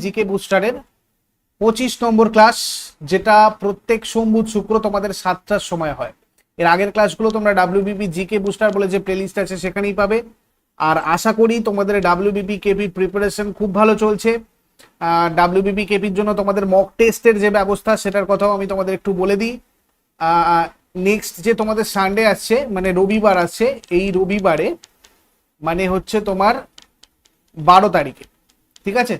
GK বুস্টারের পঁচিশ নম্বর class, যেটা প্রত্যেক সোম বুধ শুক্র তোমাদের সাতটার সময় হয়। এর আগের ক্লাসগুলো তোমরা ডাব্লিউবিপি জিকে বুস্টার বলে যে প্লেলিস্ট আছে সেখানেই পাবে। আর আশা করি তোমাদের ডাব্লিউবিপি কেপির প্রিপারেশন খুব ভালো চলছে। ডাব্লিউবিপি কেপির জন্য তোমাদের মক টেস্টের যে ব্যবস্থা, সেটার কথাও আমি তোমাদের একটু বলে দিই। নেক্সট যে তোমাদের সানডে আসছে মানে রবিবার আছে এই রবিবারে মানে হচ্ছে তোমার বারো তারিখে। ঠিক আছে?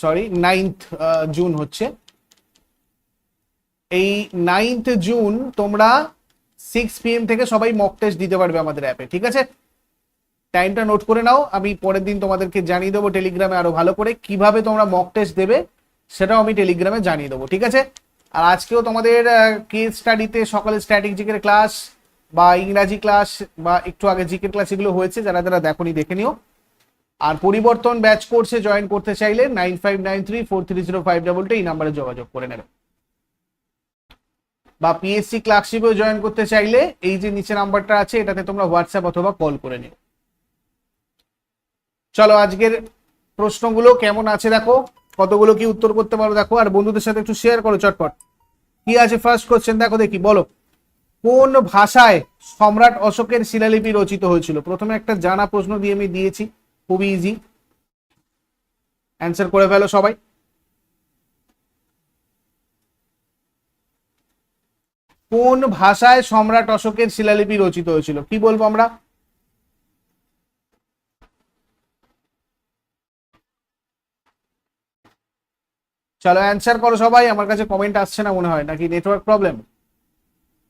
সরি নাইন্থ জুন হচ্ছে। এই নাইন্থ জুন তোমরা সিক্স পিএম থেকে সবাই মক টেস্ট দিতে পারবে আমাদের অ্যাপে ঠিক আছে? টাইমটা নোট করে নাও, আমি পরের দিন তোমাদেরকে জানিয়ে দেবো টেলিগ্রামে আরও ভালো করে কীভাবে তোমরা মক টেস্ট দেবে, সেটাও আমি টেলিগ্রামে জানিয়ে দেবো, ঠিক আছে? আর আজকেও তোমাদের কেস স্টাডিতে সকালে স্ট্যাটিক জিকের ক্লাস বা ইংরাজি ক্লাস বা একটু আগে জিকের ক্লাস এগুলো হয়েছে, যারা যারা দেখোনি দেখে নিও। আর পরিবর্তন ব্যাচ কোর্সে জয়েন করতে চাইলে nine five nine three four three zero five এই নাম্বারে যোগাযোগ করে নেবে বা পিএসসি ক্লার্কশিপেও জয়েন করতে চাইলে এই যে নিচে নাম্বারটা আছে, এটাতে তোমরা হোয়াটসঅ্যাপ অথবা কল করে নিও। চলো আজকের প্রশ্নগুলো কেমন আছে দেখো, কতগুলো কি উত্তর করতে পারো দেখো, আর বন্ধুদের সাথে একটু শেয়ার করো চটপট। কি আছে ফার্স্ট কোশ্চেন দেখো দেখি, বলো। কোন ভাষায় সম্রাট অশোকের শিলালিপি রচিত হয়েছিল? প্রথমে একটা জানা প্রশ্ন দিয়ে আমি দিয়েছি। খুবই ইজি অ্যান্সার করে ফেলো সবাই। কোন ভাষায় সম্রাট অশোকের শিলালিপি রচিত হয়েছিল? কি বলব আমরা? চলো অ্যান্সার করো সবাই, আমার কাছে কমেন্ট আসছে না মনে হয়, নাকি নেটওয়ার্ক প্রবলেম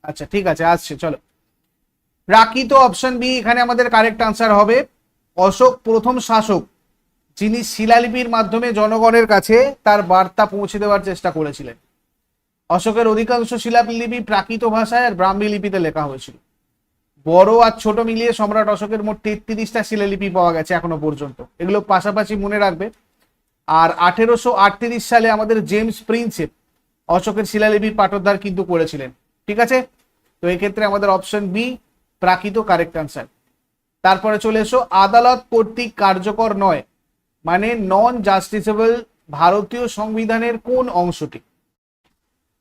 আচ্ছা ঠিক আছে, আসছে, চলো। প্রাকৃত অপশন বি এখানে আমাদের কারেক্ট আনসার হবে। অশোক প্রথম শাসক, যিনি শিলালিপির মাধ্যমে জনগণের কাছে তার বার্তা পৌঁছে দেওয়ার চেষ্টা করেছিলেন। অশোকের অধিকাংশ শিলালিপি প্রাকৃত ভাষায় আর ব্রাহ্মী লিপিতে লেখা হয়েছিল। বড় আর ছোট মিলিয়ে সম্রাট অশোকের মোট তেত্রিশটা শিলালিপি পাওয়া গেছে এখনও পর্যন্ত। এগুলো পাশাপাশি মনে রাখবে। আর আঠেরোশো আটত্রিশ সালে আমাদের জেমস প্রিন্সেপ অশোকের শিলালিপির পাঠোদ্ধার কিন্তু করেছিলেন। ঠিক আছে? তো এক্ষেত্রে আমাদের option B, Prakrit correct answer তারপরে চলে এসো, আদালত কর্তৃক কার্যকর নয় মানে নন জাস্টিসেবল ভারতীয় সংবিধানের কোন অংশটি?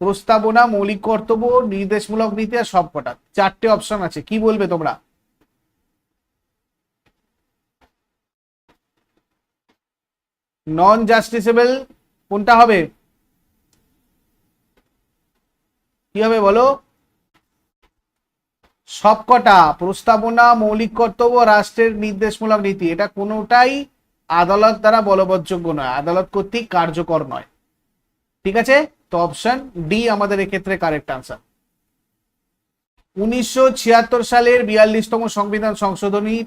প্রস্তাবনা, মৌলিক কর্তব্য, নির্দেশমূলক নীতি আর সবকটা। চারটে অপশন আছে, কি বলবে তোমরা? নন জাস্টিসেবল কোনটা হবে? কি হবে বলো? সবকটা প্রস্তাবনা, মৌলিক কর্তব্য রাষ্ট্রের নির্দেশমূলক নীতি। এটা কোনোটাই আদালত দ্বারা বলবৎযোগ্য নয়। আদালত কর্তৃক কার্যকর নয়। ঠিক আছে? তো অপশন ডি আমাদের এক্ষেত্রে কারেক্ট আনসার উনিশশো সালের বিয়াল্লিশতম সংবিধান সংশোধনীর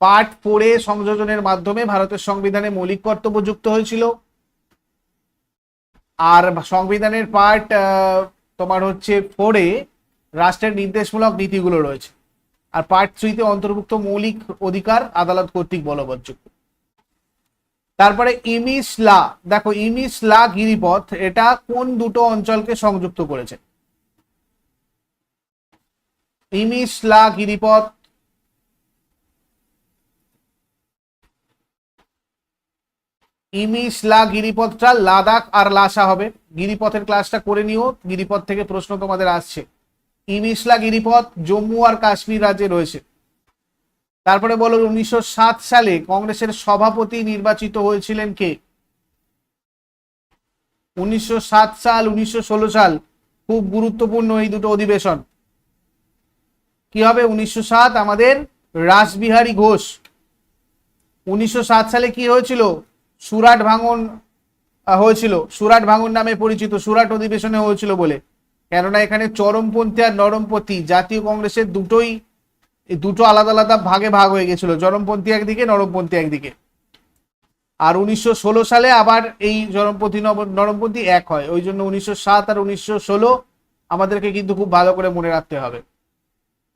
পার্ট ফোরে সংযোজনের মাধ্যমে ভারতের সংবিধানে মৌলিক কর্তব্য যুক্ত হয়েছিল। আর সংবিধানের পার্ট তোমার হচ্ছে ফোরে রাষ্ট্রের নির্দেশমূলক নীতিগুলো রয়েছে। আর পার্ট থ্রিতে অন্তর্ভুক্ত মৌলিক অধিকার আদালত কর্তৃক বলবৎযোগ্য। তারপরে ইমিস লা, দেখো ইমিস লা গিরিপথ, এটা কোন দুটো অঞ্চলকে সংযুক্ত করেছে? ইমিস লা গিরিপথ ইমিসলা গিরিপথটা লাদাখ আর লাসা হবে। গিরিপথের ক্লাসটা করে নিও, গিরিপথ থেকে প্রশ্ন তোমাদের আসছে। ইমিসলা গিরিপথ জম্মু আর কাশ্মীর রাজ্যে রয়েছে। তারপরে বলো, উনিশশো সাত সালে কংগ্রেসের সভাপতি নির্বাচিত হয়েছিলেন কে? উনিশশো সাত সাল, উনিশশো ষোলো সাল, খুব গুরুত্বপূর্ণ এই দুটো অধিবেশন। কি হবে? উনিশশো সাত আমাদের রাসবিহারী ঘোষ। উনিশশো সাত সালে কি হয়েছিল? সুরাট ভাঙন হয়েছিল। সুরাট ভাঙন নামে পরিচিত। সুরাট অধিবেশনে হয়েছিল বলে। কেননা এখানে চরমপন্থী আর নরমপন্থী, জাতীয় কংগ্রেসের দুটোই দুটো আলাদা আলাদা ভাগে ভাগ হয়ে গেছিল, চরমপন্থী একদিকে, নরমপন্থী একদিকে। আর উনিশশো ষোলো সালে আবার এই চরমপন্থী নরমপন্থী এক হয়। ওই জন্য উনিশশো সাত আর উনিশশো ষোলো আমাদেরকে কিন্তু খুব ভালো করে মনে রাখতে হবে।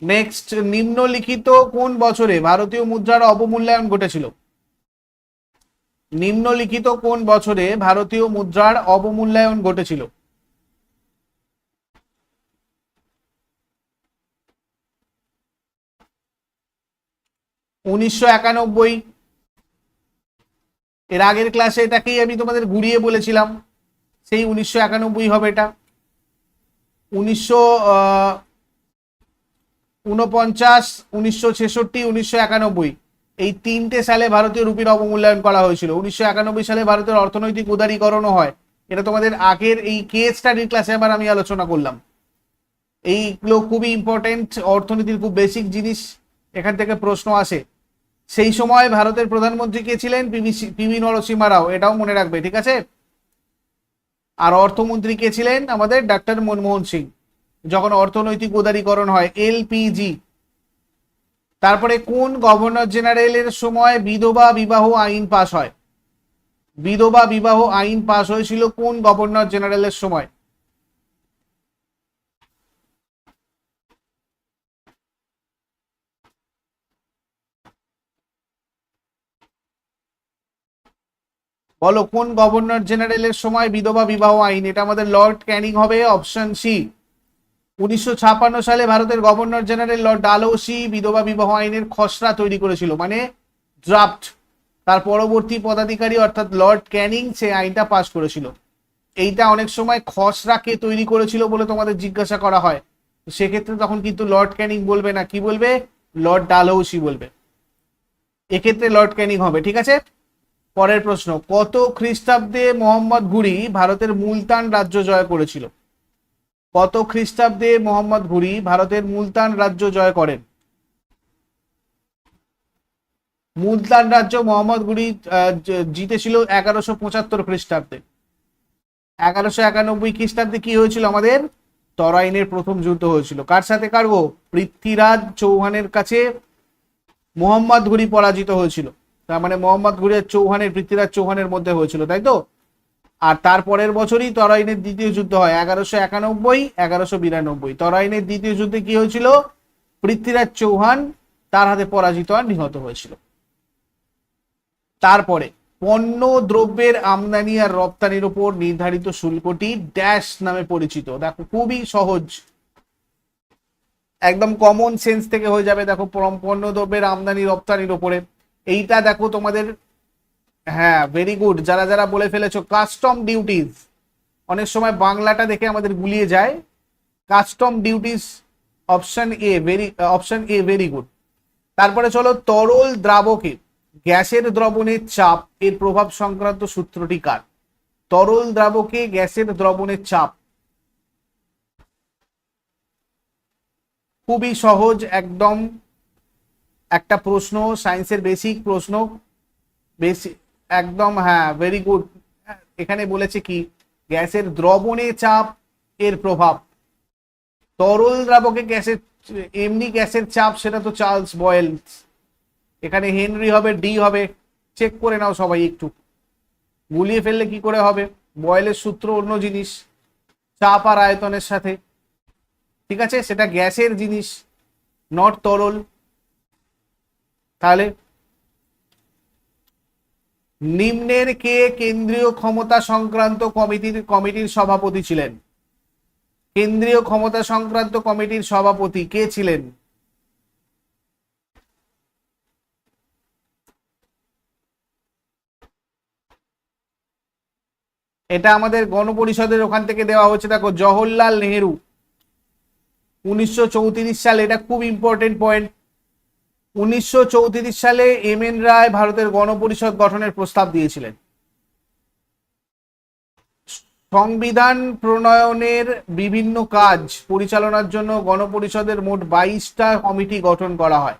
নেক্সট, নিম্নলিখিত কোন বছরে ভারতীয় মুদ্রার অবমূল্যায়ন ঘটেছিল? নিম্নলিখিত কোন বছরে ভারতীয় মুদ্রার অবমূল্যায়ন ঘটেছিল? উনিশশো একানব্বই। এর আগের ক্লাসে এটাকেই আমি তোমাদের ঘুরিয়ে বলেছিলাম। সেই উনিশশো একানব্বই হবে এটা। উনিশশো উনপঞ্চাশ উনিশশো ছেষট্টি, উনিশশো একানব্বই। এই তিনটে সালে ভারতীয় রুপির অবমূল্যায়ন করা হয়েছিল। উনিশশো একানব্বই সালে ভারতের অর্থনৈতিক উদারীকরণও হয়। এটা তোমাদের আগের এই কেস স্টাডির ক্লাসে আবার আমি আলোচনা করলাম। এইগুলো খুবই ইম্পর্টেন্ট অর্থনীতির খুব বেসিক জিনিস। এখান থেকে প্রশ্ন আসে। সেই সময় ভারতের প্রধানমন্ত্রী কে ছিলেন? পিভি নরসিমা রাও। এটাও মনে রাখবে, ঠিক আছে? আর অর্থমন্ত্রী কে ছিলেন আমাদের ডাক্তার মনমোহন সিং। যখন অর্থনৈতিক উদারীকরণ হয় এলপিজি তারপরে কোন গভর্নর জেনারেলের সময় বিধবা বিবাহ আইন পাশ হয়? বিধবা বিবাহ আইন পাশ হয়েছিল কোন গভর্নর জেনারেলের সময়? বলো, কোন গভর্নর জেনারেলের সময় বিধবা বিবাহ আইন? এটা আমাদের লর্ড ক্যানিং হবে, অপশন সি। উনিশশো ছাপ্পান্ন সালে ভারতের গভর্নর জেনারেল লর্ড ডালৌসি বিধবা বিবাহ আইনের খসড়া তৈরি করেছিল মানে ড্রাফট তার পরবর্তী পদাধিকারী অর্থাৎ লর্ড ক্যানিং, সে আইনটা পাশ করেছিল। এইটা অনেক সময় খসড়া কে তৈরি করেছিল বলে তোমাদের জিজ্ঞাসা করা হয়। সেক্ষেত্রে তখন কিন্তু লর্ড ক্যানিং বলবে না, কি বলবে? লর্ড ডালহৌসি বলবে। এক্ষেত্রে লর্ড ক্যানিং হবে, ঠিক আছে? পরের প্রশ্ন, কত খ্রিস্টাব্দে মোহাম্মদ ঘুরি ভারতের মুলতান রাজ্য জয় করেছিল? কত খ্রিস্টাব্দে মোহাম্মদ ঘুরি ভারতের মুলতান রাজ্য জয় করেন? মুলতান রাজ্য মোহাম্মদ ঘুরি জিতেছিল এগারোশো পঁচাত্তর খ্রিস্টাব্দে। এগারোশো একানব্বই খ্রিস্টাব্দে কি হয়েছিল আমাদের? তরাইনের প্রথম যুদ্ধ হয়েছিল। কার সাথে কারবো পৃথ্বীরাজ চৌহানের কাছে মোহাম্মদ ঘুরি পরাজিত হয়েছিল। তার মানে মোহাম্মদ আর চৌহানের, পৃথ্বীরাজ চৌহানের মধ্যে হয়েছিল, তাই তো? আর তারপরের বছরই তরাইনের দ্বিতীয় যুদ্ধ হয়, এগারোশো একানব্বই, এগারোশো বিরানব্বই। তরাইনের দ্বিতীয় যুদ্ধে কি হয়েছিল? পৃথ্বীরাজ চৌহান তার হাতে পরাজিত আর নিহত হয়েছিল। তারপরে পণ্য দ্রব্যের আমদানি আর রপ্তানির উপর নির্ধারিত শুল্কটি ড্যাশ নামে পরিচিত। দেখো, খুবই সহজ। একদম কমন সেন্স থেকে হয়ে যাবে, দেখো পণ্য দ্রব্যের আমদানি রপ্তানির উপরে। এইটা দেখো তোমাদের হ্যাঁ ভেরি গুড যারা যারা বলে ফেলেছো কাস্টম ডিউটিস অনেক সময় বাংলাটা দেখে আমাদের গুলিয়ে যায়। Custom duties option A very option A very good তারপরে চলো, তরল দ্রাবকে, গ্যাসের দ্রবণের চাপ, এর প্রভাব সংক্রান্ত সূত্রটি কার? তরল দ্রাবকে গ্যাসের দ্রবণের চাপ। খুবই সহজ, একদম একটা প্রশ্ন, সায়েন্সের বেসিক প্রশ্ন বেসিক একদম হ্যাঁ ভেরি গুড এখানে বলেছে কি, গ্যাসের দ্রবণে চাপ এর প্রভাব। তরল দ্রাবকে গ্যাসের, এমনি গ্যাসের চাপ, সেটা তো চার্লস বয়েলস। এখানে হেনরি হবে, ডি হবে চেক করে নাও সবাই একটু। গুলিয়ে ফেললে কি করে হবে? বয়েলের সূত্র অন্য জিনিস, চাপ আর আয়তনের সাথে। ঠিক আছে? সেটা গ্যাসের জিনিস নট তরল। তাহলে নিম্নের কে কেন্দ্রীয় ক্ষমতা সংক্রান্ত কমিটির কমিটির সভাপতি ছিলেন? কেন্দ্রীয় ক্ষমতা সংক্রান্ত কমিটির সভাপতি কে ছিলেন? এটা আমাদের গণপরিষদের ওখান থেকে দেওয়া হচ্ছে দেখো, জওহরলাল নেহেরু, উনিশশো সাল, এটা খুব ইম্পর্টেন্ট পয়েন্ট উনিশশো চৌত্রিশ সালে এম এন রায় ভারতের গণপরিষদ গঠনের প্রস্তাব দিয়েছিলেন। সংবিধান প্রণয়নের বিভিন্ন কাজ পরিচালনার জন্য গণপরিষদের মোট বাইশটা কমিটি গঠন করা হয়।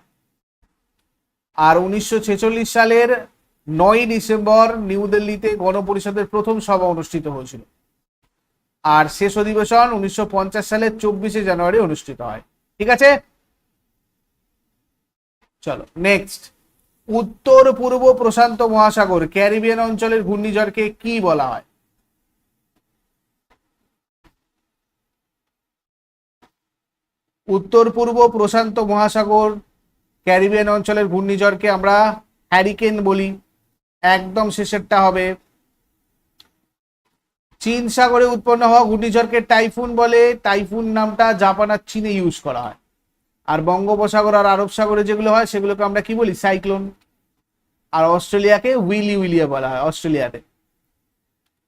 আর উনিশশো ছেচল্লিশ সালের নয় ডিসেম্বর নিউ দিল্লিতে গণপরিষদের প্রথম সভা অনুষ্ঠিত হয়েছিল। আর শেষ অধিবেশন উনিশশো পঞ্চাশ সালের চব্বিশে জানুয়ারি অনুষ্ঠিত হয়। ঠিক আছে? চলো নেক্সট উত্তর পূর্ব প্রশান্ত মহাসাগর, ক্যারিবিয়ান অঞ্চলের ঘূর্ণিঝড়কে কি বলা হয়? উত্তর পূর্ব প্রশান্ত মহাসাগর, ক্যারিবিয়ান অঞ্চলের ঘূর্ণিঝড়কে আমরা হ্যারিকেন বলি। একদম শেষেরটা হবে। চীন সাগরে উৎপন্ন হওয়া ঘূর্ণিঝড়কে টাইফুন বলে। টাইফুন নামটা জাপান আর চীনে ইউজ করা হয়। আর বঙ্গোপসাগর আর আরব সাগরে যেগুলো হয়, সেগুলোকে আমরা কি বলি? সাইক্লোন। আর অস্ট্রেলিয়াকে উইলি উইলিয়া বলা হয়, অস্ট্রেলিয়াতে।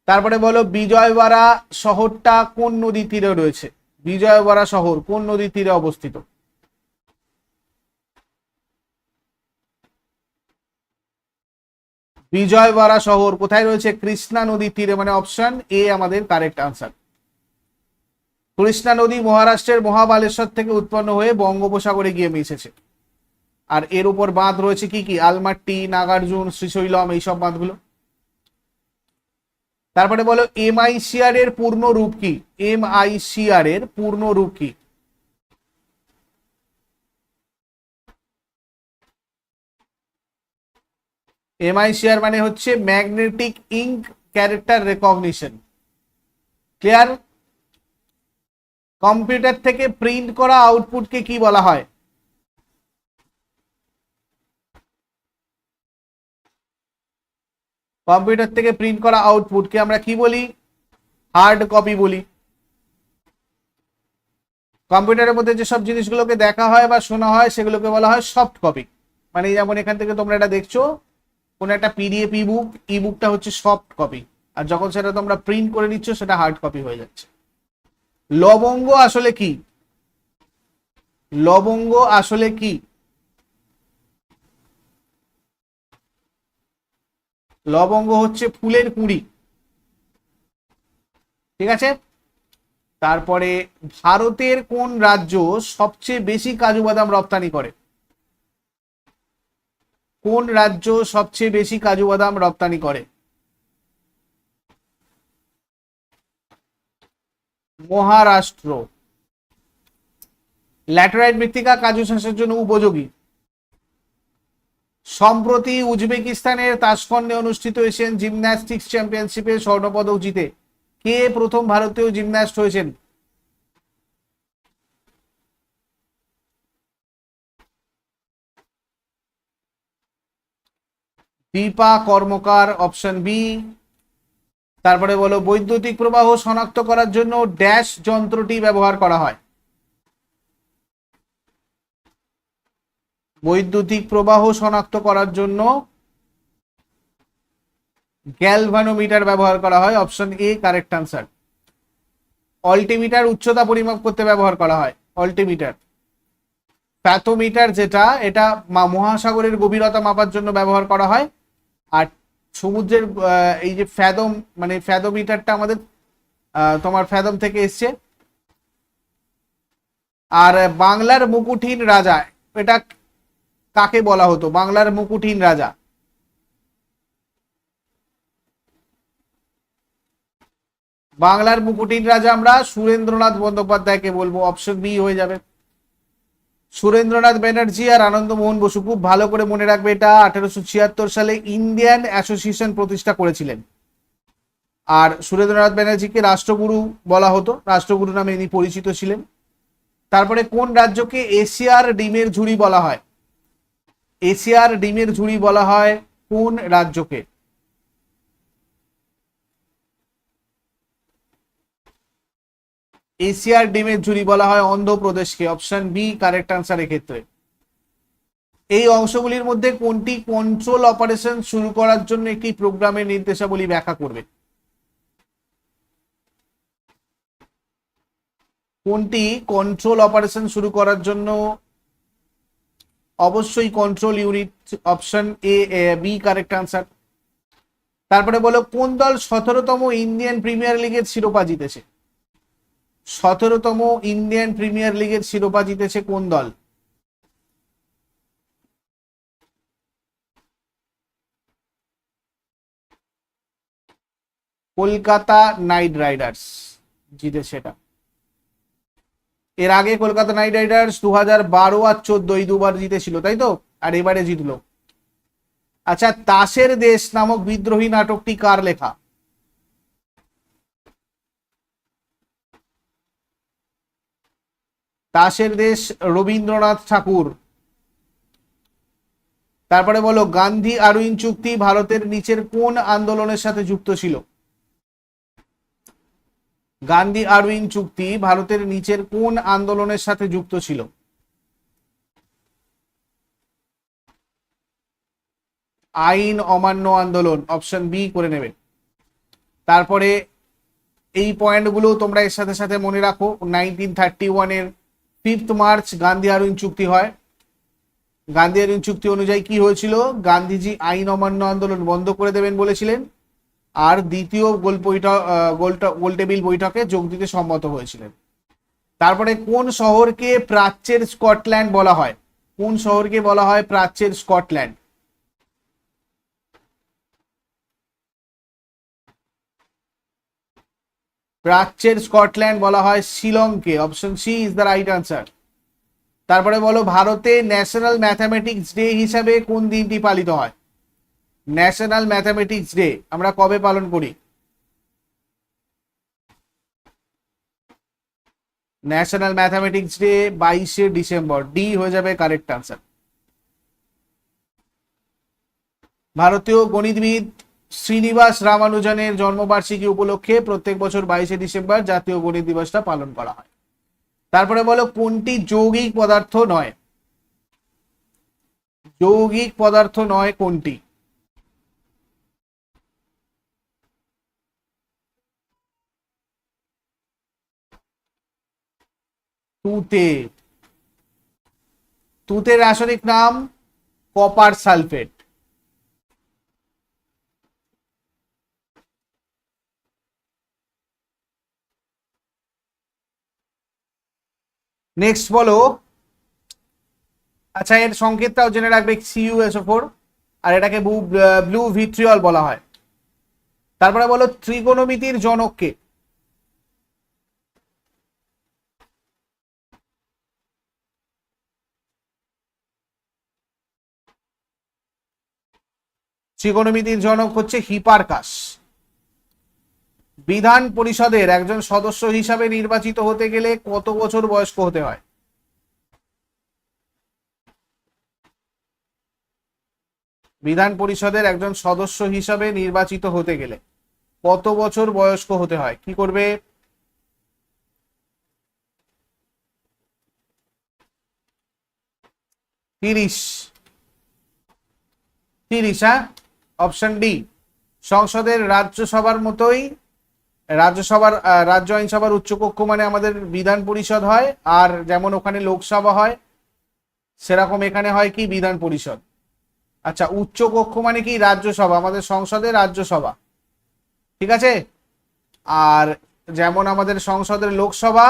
তারপরে বলো বিজয়বাড়া শহরটা কোন নদী তীরে রয়েছে? বিজয়বাড়া শহর কোন নদী তীরে অবস্থিত? বিজয়বাড়া শহর কোথায় রয়েছে? কৃষ্ণা নদীর তীরে মানে অপশন এ আমাদের কারেক্ট আনসার। কৃষ্ণা নদী মহারাষ্ট্রের মহাবালেশ্বর থেকে উৎপন্ন হয়ে বঙ্গোপসাগরে গিয়ে মিশেছে। আর এর উপর বাঁধ রয়েছে কি কি? আলমাট্টি, নাগার্জুন, শ্রীশৈলম, এইসব বাঁধগুলো। তারপরে বলো এম আই সিআর এর পূর্ণ রূপ কি? এম আই সিআর এর পূর্ণ রূপ কি? এম এমআইসিআর মানে হচ্ছে magnetic ink character recognition. Clear? Computer থেকে প্রিন্ট করা আউটপুটকে কি বলা হয়? কম্পিউটার থেকে প্রিন্ট করা আউটপুটকে আমরা কি বলি? হার্ড কপি বলি। কম্পিউটারের মধ্যে যেসব জিনিসগুলোকে দেখা হয় বা শোনা হয়, সেগুলোকে বলা হয় সফট কপি। মানে যেমন এখান থেকে তোমরা এটা দেখছ, কোনো একটা পিডিএফ ই বুক ই বুকটা হচ্ছে সফট কপি। আর যখন সেটা তোমরা প্রিন্ট করে নিচ্ছ, সেটা হার্ড কপি হয়ে যাচ্ছে। লবঙ্গ আসলে কি? লবঙ্গ আসলে কি? লবঙ্গ হচ্ছে ফুলের কুঁড়ি। ঠিক আছে? তারপরে ভারতের কোন রাজ্য সবচেয়ে বেশি কাজু বাদাম রপ্তানি করে? কোন রাজ্য সবচেয়ে বেশি কাজু বাদাম রপ্তানি করে? মহারাষ্ট্র। ল্যাটেরাইট মৃত্তিকা কাজু চাষের জন্য উপযোগী। সম্প্রতি উজবেকিস্তানের তাসকন্ডে অনুষ্ঠিত এশিয়ান জিমন্যাস্টিক্স চ্যাম্পিয়নশিপে স্বর্ণপদক জিতে কে প্রথম ভারতীয় জিমন্যাস্ট হয়েছেন? দীপা কর্মকার, অপশন বি তারপরে বলো, বৈদ্যুতিক প্রবাহ শনাক্ত করার জন্য ড্যাশ যন্ত্রটি ব্যবহার করা হয়। বৈদ্যুতিক প্রবাহ শনাক্ত করার জন্য গ্যালভানোমিটার ব্যবহার করা হয়, option A, correct answer. Altimeter উচ্চতা পরিমাপ করতে ব্যবহার করা হয়, অল্টিমিটার। প্যাথোমিটার যেটা, এটা মহাসাগরের গভীরতা মাপার জন্য ব্যবহার করা হয়, আর সমুদ্রের এই যে ফ্যাদম মানে ফ্যাদোমিটারটা আমাদের তোমার ফ্যাদম থেকে এসছে। আর বাংলার মুকুটহীন রাজা, এটা কাকে বলা হতো? বাংলার মুকুটহীন রাজা। বাংলার মুকুটহীন রাজা আমরা সুরেন্দ্রনাথ বন্দ্যোপাধ্যায়কে বলব অপশন বি হয়ে যাবে। সুরেন্দ্রনাথ ব্যানার্জি আর আনন্দমোহন বসু খুব ভালো করে মনে রাখবে এটা আঠারোশো ছিয়াত্তর সালে ইন্ডিয়ান অ্যাসোসিয়েশন প্রতিষ্ঠা করেছিলেন। আর সুরেন্দ্রনাথ ব্যানার্জিকে রাষ্ট্রগুরু বলা হতো, রাষ্ট্রগুরু নামে ইনি পরিচিত ছিলেন। তারপরে কোন রাজ্যকে এশিয়ার ডিমের ঝুড়ি বলা হয়? এশিয়ার ডিমের ঝুড়ি বলা হয় কোন রাজ্যকে? এশিয়ার ডিমের ঝুড়ি বলা হয় অন্ধ্রপ্রদেশকে। অপশন বি কারেক্ট আনসার ক্ষেত্রে এই অংশগুলির মধ্যে কোনটি কন্ট্রোল অপারেশন শুরু করার জন্য একটি প্রোগ্রামের নির্দেশাবলী ব্যাখ্যা করবে? কোনটি কন্ট্রোল অপারেশন শুরু করার জন্য? অবশ্যই control unit option A B correct answer তারপরে বলো, কোন দল সতেরোতম ইন্ডিয়ান প্রিমিয়ার লিগের শিরোপা জিতেছে? সতেরোতম ইন্ডিয়ান প্রিমিয়ার লিগের শিরোপা জিতেছে কোন দল? কলকাতা নাইট রাইডার্স জিতেছে এটা। এর আগে কলকাতা নাইট রাইডার্স দু হাজার বারো আর চোদ্দ এই দুবার জিতেছিল, তাই তো? আর এবারে জিতলো। আচ্ছা তাসের দেশ নামক বিদ্রোহী নাটকটি কার লেখা? তাসের দেশ রবীন্দ্রনাথ ঠাকুর। তারপরে বলো, গান্ধী আরুইন চুক্তি ভারতের নিচের কোন আন্দোলনের সাথে যুক্ত ছিল? গান্ধী আরুইন চুক্তি ভারতের নিচের কোন আন্দোলনের সাথে যুক্ত ছিল? আইন অমান্য আন্দোলন, অপশন বি করে নেবে। তারপরে এই পয়েন্টগুলো তোমরা এর সাথে সাথে মনে রাখো, নাইনটিন থার্টি ওয়ানের ফিফথ মার্চ গান্ধী আরুইন চুক্তি হয়। গান্ধী আরুইন চুক্তি অনুযায়ী কি হয়েছিল? গান্ধীজি আইন অমান্য আন্দোলন বন্ধ করে দেবেন বলেছিলেন। আর দ্বিতীয় গোল বৈঠক গোল টেবিল বৈঠকে যোগ দিতে সম্মত হয়েছিলেন। তারপরে কোন শহরকে প্রাচ্যের স্কটল্যান্ড বলা হয়? কোন শহরকে বলা হয় প্রাচ্যের স্কটল্যান্ড? প্রাচ্যের স্কটল্যান্ড বলা হয় শিলংকে। Option C is the right answer তারপরে বলো, ভারতে ন্যাশনাল ম্যাথামেটিক্স ডে হিসাবে কোন দিনটি পালিত হয়? ন্যাশনাল ম্যাথামেটিক্স ডে আমরা কবে পালন করি? ন্যাশনাল ম্যাথামেটিক্স ডে বাইশে ডিসেম্বর। ডি হয়ে যাবে কারেক্ট আনসার ভারতীয় গণিতবিদ শ্রীনিবাস রামানুজনের জন্মবার্ষিকী উপলক্ষে প্রত্যেক বছর বাইশে ডিসেম্বর জাতীয় গণিত দিবসটা পালন করা হয়। তারপরে বলো, কোনটি যৌগিক পদার্থ নয়? যৌগিক পদার্থ নয় কোনটি? তুতে। তুতের রাসায়নিক নাম কপার সালফেট। নেক্সট বলো। আচ্ছা এর সংকেতটাও জেনে রাখবে সিইউএসও ফোর আর এটাকে ব্লু ভিট্রিয়ল বলা হয়। তারপরে বলো ত্রিকোণমিতির জনককে। ত্রিকোণমিতির জনক হচ্ছে হিপারকাস। বিধান পরিষদের একজন সদস্য হিসাবে নির্বাচিত হতে গেলে কত বছর বয়স্ক হতে হয়? বিধান পরিষদের একজন সদস্য হিসাবে নির্বাচিত হতে গেলে কত বছর বয়স্ক হতে হয়? কি করবে? তিরিশ। তিরিশ হ্যাঁ? অপশন ডি, সংসদের রাজ্যসভার মতোই রাজ্যসভার রাজ্য আইনসভার উচ্চকক্ষ মানে আমাদের বিধান পরিষদ হয়, আর যেমন ওখানে লোকসভা হয়, সেরকম এখানে হয় কি বিধান পরিষদ। আচ্ছা উচ্চকক্ষ মানে কি রাজ্যসভা? আমাদের সংসদে রাজ্যসভা। ঠিক আছে? আর যেমন আমাদের সংসদের লোকসভা,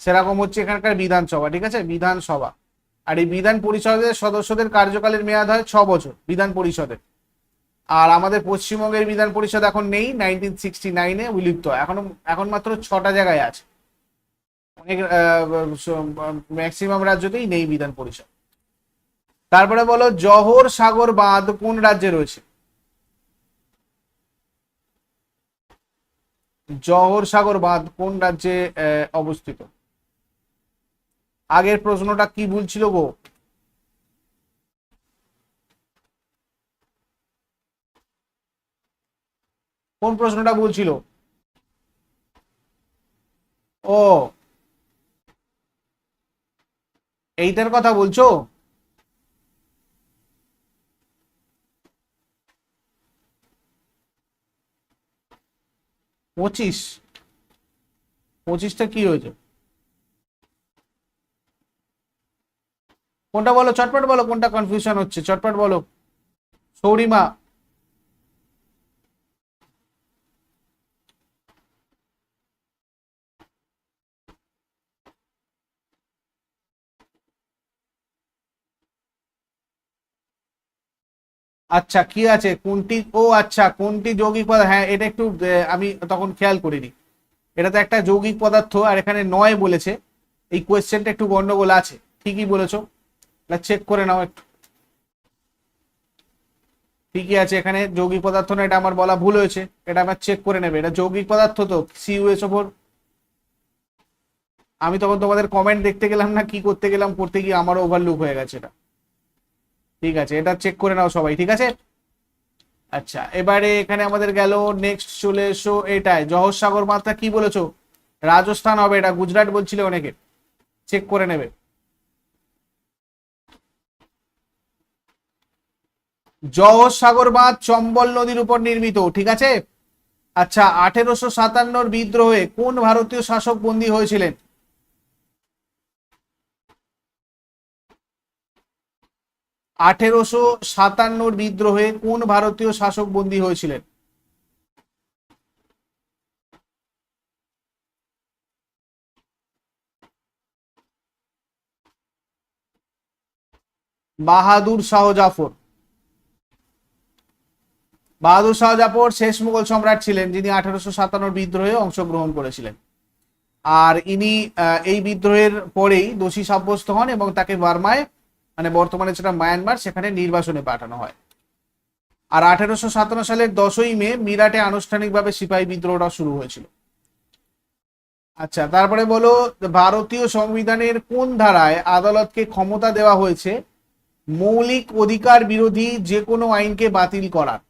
সেরকম হচ্ছে এখানকার বিধানসভা। ঠিক আছে? বিধানসভা। আর এই বিধান পরিষদের সদস্যদের কার্যকালের মেয়াদ হয় ছ বছর, বিধান পরিষদের। আর আমাদের পশ্চিমবঙ্গের বিধান পরিষদ এখন নেই নাইনটিন সিক্সটি নাইনে বিলুপ্ত এখনও, এখন মাত্র ছটা জায়গায় আছে। অনেক ম্যাক্সিমাম রাজ্যতেই নেই বিধান পরিষদ। তারপরে বলো, জহর সাগর বাঁধ কোন রাজ্যে রয়েছে? জহর সাগর বাঁধ কোন রাজ্যে অবস্থিত? আগের প্রশ্নটা কি বলছিল গো? কোন প্রশ্নটা বলছিল ও। এইটার কথা বলছো? পঁচিশ। পঁচিশটা কি হয়েছে? কোনটা বলো? চটপট বলো, কোনটা কনফিউশন হচ্ছে? চটপট বলো। সৌরিমা আচ্ছা কি আছে? কোনটি? ও আচ্ছা কোনটি যৌগিক পদার্থ? হ্যাঁ এটা একটু আমি তখন খেয়াল করিনি। এটা তো একটা যৌগিক পদার্থ, আর এখানে নয় বলেছে। এই কোয়েশ্চেনটা একটু গন্ডগোল আছে। ঠিকই বলেছ। চেক করে নাও একটু। ঠিকই আছে, এখানে যৌগিক পদার্থ না, এটা আমার বলা ভুল হয়েছে। এটা আমার চেক করে নেবে। এটা যৌগিক পদার্থ তো সিইউএস ওপর আমি তখন তোমাদের কমেন্ট দেখতে গেলাম না, কি করতে গেলাম, করতে গিয়ে আমারও ওভারলুক হয়ে গেছে এটা। ঠিক আছে, এটা চেক করে নাও সবাই, ঠিক আছে? আচ্ছা এবারে এখানে আমাদের গেল নেক্সট চলে এসো এটাই। জহর সাগর মাত্রা কি বলেছ? রাজস্থান হবে এটা, গুজরাট বলছিল অনেকে। চেক করে নেবে। জহর সাগর বাঁধ চম্বল নদীর উপর নির্মিত, ঠিক আছে? আচ্ছা আঠেরোশো সাতান্নর বিদ্রোহে কোন ভারতীয় শাসক বন্দী হয়েছিলেন? আঠেরোশো সাতান্নর বিদ্রোহে কোন ভারতীয় শাসক বন্দী হয়েছিলেন? বাহাদুর শাহ জাফর। বাহাদুর শাহ জাফর শেষ মুঘল সম্রাট ছিলেন, যিনি আঠারোশো সাতান্নর বিদ্রোহে অংশগ্রহণ করেছিলেন। আর ইনি এই বিদ্রোহের পরেই দোষী সাব্যস্ত হন এবং তাকে বার্মায় মানে বর্তমানে সেটা মায়ানমার, সেখানে নির্বাসনে পাঠানো হয়। আর আঠারোশো সাতান্ন সালের দশই মে মিরাটে আনুষ্ঠানিকভাবে সিপাহী বিদ্রোহটা শুরু হয়েছিল। আচ্ছা তারপরে বলো, ভারতীয় সংবিধানের কোন ধারায় আদালতকে ক্ষমতা দেওয়া হয়েছে? মৌলিক অধিকার বিরোধী যে কোনো আইনকে বাতিল করার।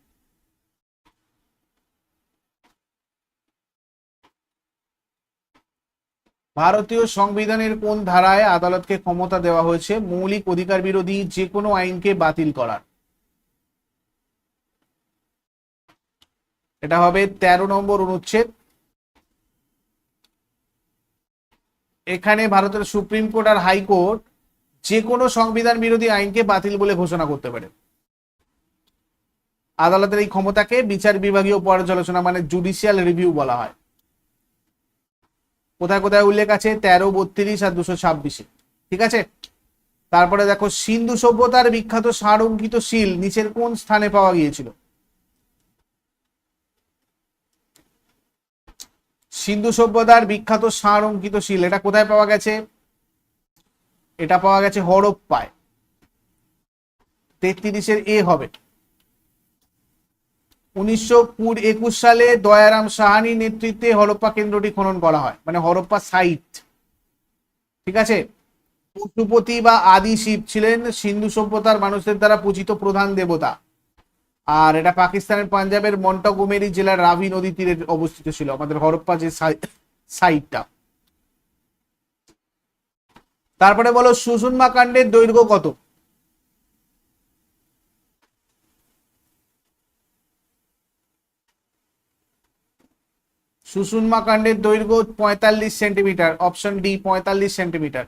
ভারতীয় সংবিধানের কোন ধারায় আদালতকে ক্ষমতা দেওয়া হয়েছে? মৌলিক অধিকার বিরোধী যে কোনো আইনকে বাতিল করার। এটা হবে তেরো নম্বর অনুচ্ছেদ। এখানে ভারতের সুপ্রিম কোর্ট আর হাইকোর্ট যে কোনো সংবিধান বিরোধী আইনকে বাতিল বলে ঘোষণা করতে পারে। আদালতের এই ক্ষমতাকে বিচার বিভাগীয় পর্যালোচনা মানে জুডিশিয়াল রিভিউ বলা হয়। কোথায় কোথায় উল্লেখ আছে? তেরো, বত্রিশ আর দুশো ছাব্বিশে। ঠিক আছে? তারপরে দেখো, সিন্ধু সভ্যতার বিখ্যাত ষাঁড় অঙ্কিত শিল নিচের কোন স্থানে পাওয়া গিয়েছিল? সিন্ধু সভ্যতার বিখ্যাত ষাঁড় অঙ্কিত শিল, এটা কোথায় পাওয়া গেছে? এটা পাওয়া গেছে হরপ্পায়। তেত্রিশের এ হবে। উনিশশো একুশ সালে দয়ারাম সাহানির নেতৃত্বে হরপ্পা কেন্দ্রটি খনন করা হয় মানে হরপ্পা সাইট। ঠিক আছে? পশুপতি বা আদি শিব ছিলেন সিন্ধু সভ্যতার মানুষদের দ্বারা পূজিত প্রধান দেবতা। আর এটা পাকিস্তানের পাঞ্জাবের মন্টাগোমেরি জেলার রাভি নদী তীরে অবস্থিত ছিল, আমাদের হরপ্পা যে সাইটটা। তারপরে বলো সুষুম্মা কাণ্ডের দৈর্ঘ্য কত? সুষুম্মা কাণ্ডের দৈর্ঘ্য পঁয়তাল্লিশ সেন্টিমিটার অপশন ডি পঁয়তাল্লিশ সেন্টিমিটার।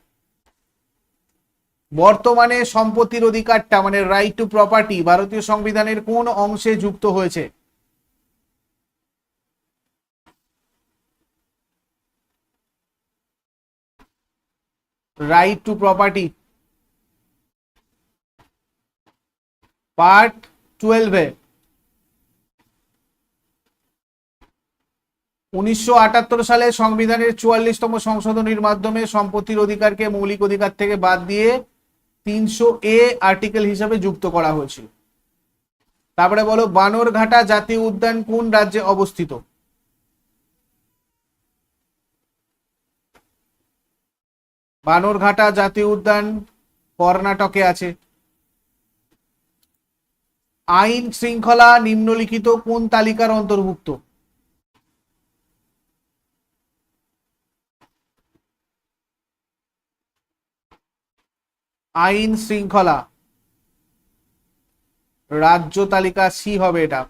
বর্তমানে সম্পত্তির অধিকারটা মানে রাইট টু প্রপার্টি ভারতীয় সংবিধানের কোন অংশে যুক্ত হয়েছে? রাইট টু প্রপার্টি পার্ট টুয়েলভে উনিশশো আটাত্তর সালে সংবিধানের চুয়াল্লিশতম সংশোধনীর মাধ্যমে সম্পত্তির অধিকারকে মৌলিক অধিকার থেকে বাদ দিয়ে তিনশো এ আর্টিকেল হিসাবে যুক্ত করা হয়েছিল তারপরে বলো, বানরঘাটা জাতীয় উদ্যান কোন রাজ্যে অবস্থিত? বানরঘাটা জাতীয় উদ্যান কর্ণাটকে আছে। আইন শৃঙ্খলা নিম্নলিখিত কোন তালিকার অন্তর্ভুক্ত? আইন শৃঙ্খলা। রাজ্য তালিকা সি হবে এটা।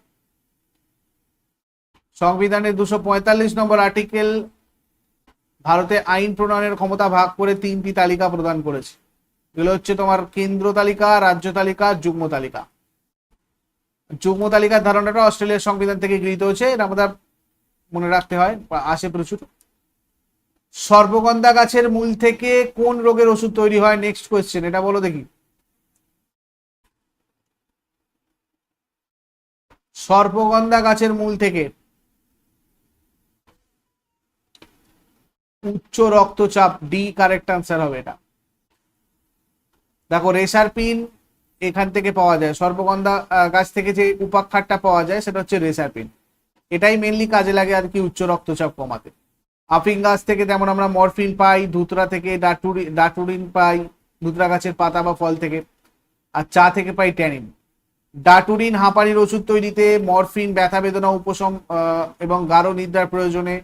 সংবিধানের দুশো পঁয়তাল্লিশ নম্বর আর্টিকেল ভারতে আইন প্রণয়নের ক্ষমতা ভাগ করে তিনটি তালিকা প্রদান করেছে। এগুলো হচ্ছে তোমার কেন্দ্র তালিকা, রাজ্য তালিকা, যুগ্ম তালিকা। যুগ্ম তালিকার ধারণাটা অস্ট্রেলিয়ার সংবিধান থেকে গৃহীত হয়েছে, এটা আমাদের মনে রাখতে হয়, আসে প্রচুর। সর্বগন্ধা গাছের মূল থেকে কোন রোগের ওষুধ তৈরি হয়? নেক্সট কোয়েশ্চেন এটা বলো দেখি। সর্পগন্ধা গাছের মূল থেকে উচ্চ রক্তচাপ ডি কারেক্ট আনসার হবে এটা। দেখো রেসার পিন এখান থেকে পাওয়া যায়। সর্বগন্ধা গাছ থেকে যে উপাক্ষারটা পাওয়া যায়, সেটা হচ্ছে রেসার পিন। এটাই মেনলি কাজে লাগে আর কি উচ্চ রক্তচাপ কমাতে। আফিং গাছ থেকে যেমন আমরা মরফিন পাই, ধুতরা থেকে ডাটুরি, ডাটুরিন পাই, ধুতরা গাছের পাতা বা ফল থেকে। আর চা থেকে পাই ট্যানিন। ডাটুরিন হাঁপানির ওষুধ তৈরিতে মরফিন, ব্যথা বেদনা উপশম এবং গাঢ় নিদ্রার প্রয়োজনে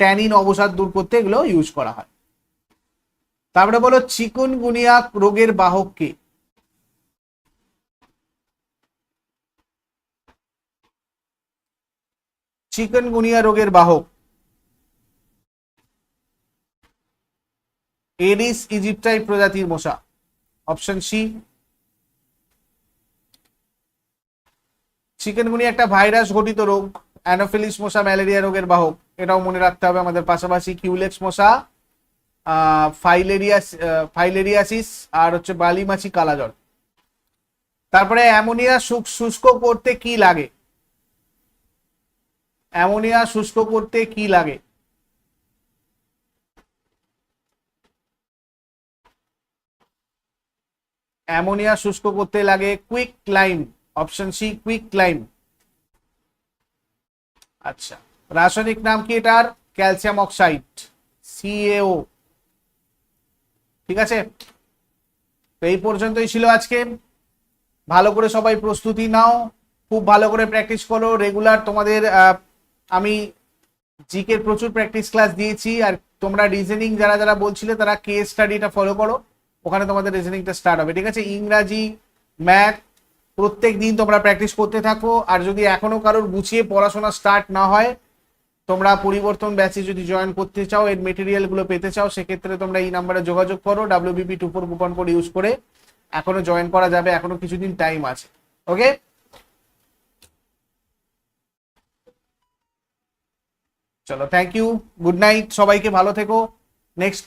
ট্যানিন অবসাদ দূর করতে এগুলো ইউজ করা হয়। তারপরে বলো চিকুনগুনিয়া রোগের বাহক কে? চিকুনগুনিয়া রোগের বাহক। এডিস ইজিপ্টাই প্রজাতির মশা। অপশন সি চিকেনগুনিয়া একটা ভাইরাস ঘটিত রোগ, অ্যানোফিলিস মশা, ম্যালেরিয়া রোগের বাহক। এটাও মনে রাখতে হবে আমাদের পাশাপাশি কিউলেক্স মশা ফাইলেরিয়াস ফাইলেরিয়াসিস আর হচ্ছে বালিমাছি কালাজ্বর তারপরে অ্যামোনিয়া শুষ্ক করতে কি লাগে? অ্যামোনিয়া শুষ্ক করতে কি লাগে? অ্যামোনিয়া শুষ্ক করতে লাগে quicklime option C quicklime আচ্ছা রাসায়নিক নাম কি এটার? ক্যালসিয়াম অক্সাইড সিএও ঠিক আছে? তো এই পর্যন্তই ছিল আজকে। ভালো করে সবাই প্রস্তুতি নাও, খুব ভালো করে প্র্যাকটিস করো। রেগুলার তোমাদের আমি জিকের প্রচুর প্র্যাকটিস ক্লাস দিয়েছি। আর তোমরা রিজনিং যারা যারা বলছিলে তারা কেস স্টাডিটা ফলো করো। ওখানে তোমাদের রিজনিংটা স্টার্ট হবে, ঠিক আছে? ইংরাজি ম্যাথ প্রত্যেক দিন তোমরা প্র্যাকটিস করতে থাকো, আর যদি এখনও কারোর গুছিয়ে পড়াশোনা স্টার্ট না হয়, তোমরা পরিবর্তন ব্যাচে যদি জয়েন করতে চাও, এর মেটেরিয়ালগুলো পেতে চাও, সেক্ষেত্রে তোমরা এই নাম্বারে যোগাযোগ করো WBP two four coupon code use করে এখনও জয়েন করা যাবে, এখনও কিছুদিন টাইম আছে ওকে চলো থ্যাংক ইউ গুড নাইট সবাইকে ভালো থেকো নেক্সট